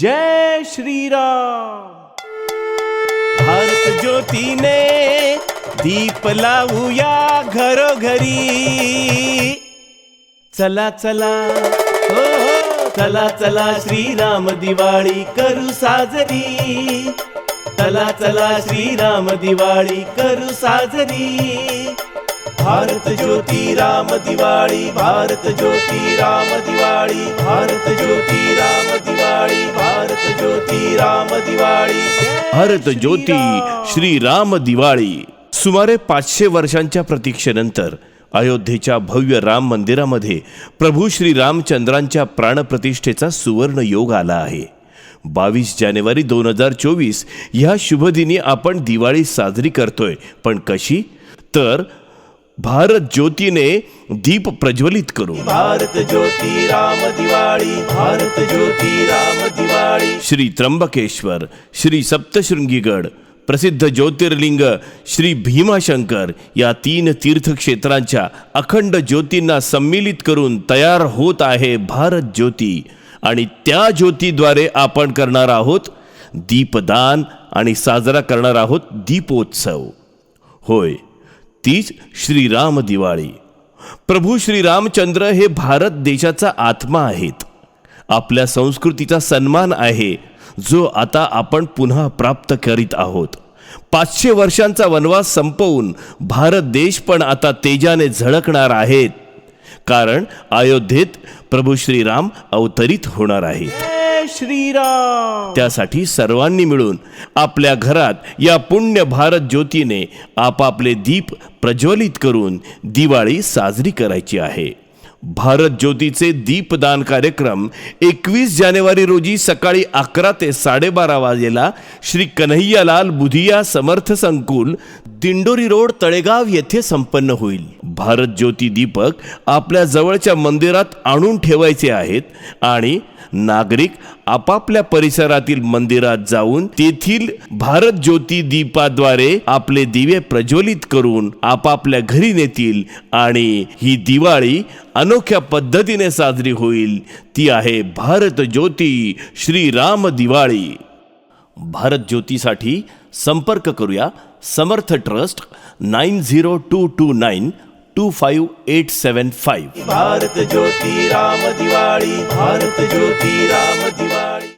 जय श्रीराम। भारत ज्योतीने दीप लावूया घरोघरी। चला चला हो हो चला चला श्रीराम दिवाळी करू साजरी। चला चला श्रीराम दिवाळी करू साजरी। भारत ज्योती राम दिवाळी भारत ज्योती राम दिवाळी भारत ज्योती राम दिवाळी भारत ज्योती राम दिवाळी. भारत ज्योती श्री राम दिवाळी. सुमारे पाचशे वर्षांच्या प्रतीक्षेनंतर अयोध्येच्या भव्य राम मंदिरामध्ये प्रभू श्री रामचंद्रांच्या प्राणप्रतिष्ठेचा सुवर्ण योग आला आहे. बावीस जानेवारी दोन हजार चोवीस ह्या शुभदिनी आपण दिवाळी साजरी करतोय. पण कशी? तर भारत ज्योतीने दीप प्रज्वलित करू भारत ज्योती राम दिवाळी भारत ज्योती राम दिवाळी. श्री त्र्यंबकेश्वर श्री सप्तशृंगीगड प्रसिद्ध ज्योतिर्लिंग श्री भीमाशंकर या तीन तीर्थक्षेत्रांच्या अखंड ज्योतींना सम्मिलित करून तयार होत आहे भारत ज्योती. आणि त्या ज्योतीद्वारे आपण करणार आहोत दीपदान आणि साजरा करणार आहोत दीपोत्सव. होय तीच श्रीराम दिवाळी. प्रभू श्रीरामचंद्र हे भारत देशाचा आत्मा आहेत. आपल्या संस्कृतीचा सन्मान आहे जो आता आपण पुन्हा प्राप्त करीत आहोत. पाचशे वर्षांचा वनवास संपवून भारत देश पण आता तेजाने झळकणार आहेत कारण अयोध्येत प्रभू श्रीराम अवतरित होणार आहेत. श्रीराम. त्यासाठी सर्वांनी मिळून आपल्या घरात या पुण्य भारत ज्योतीने आपापले दीप प्रज्वलित करून दिवाळी साजरी करायची आहे. भारत ज्योतीचे दीपदान कार्यक्रम एकवीस जानेवारी रोजी सकाळी अकरा ते साडेबारा वाजेला श्री कन्हैयालाल बुधिया समर्थ संकुल दिंडोरी रोड तळेगाव येथे संपन्न होईल. भारत ज्योती दीपक आपल्या जवळच्या मंदिरात आणून ठेवायचे आहेत आणि नागरिक आपापल्या परिसरातील मंदिरात जाऊन तेथील भारत ज्योती दीपाद्वारे आपले दिवे प्रज्वलित करून आपापल्या घरी नेतील आणि ही दिवाळी अनोख्या पद्धतीने साजरी होईल. ती आहे भारत ज्योती श्री राम दिवाळी. भारत ज्योतीसाठी संपर्क करूया. Samarth trust nine zero two two nine two five eight seven five. Bharat Jyoti Ram Diwali. Bharat Jyoti Ram Diwali.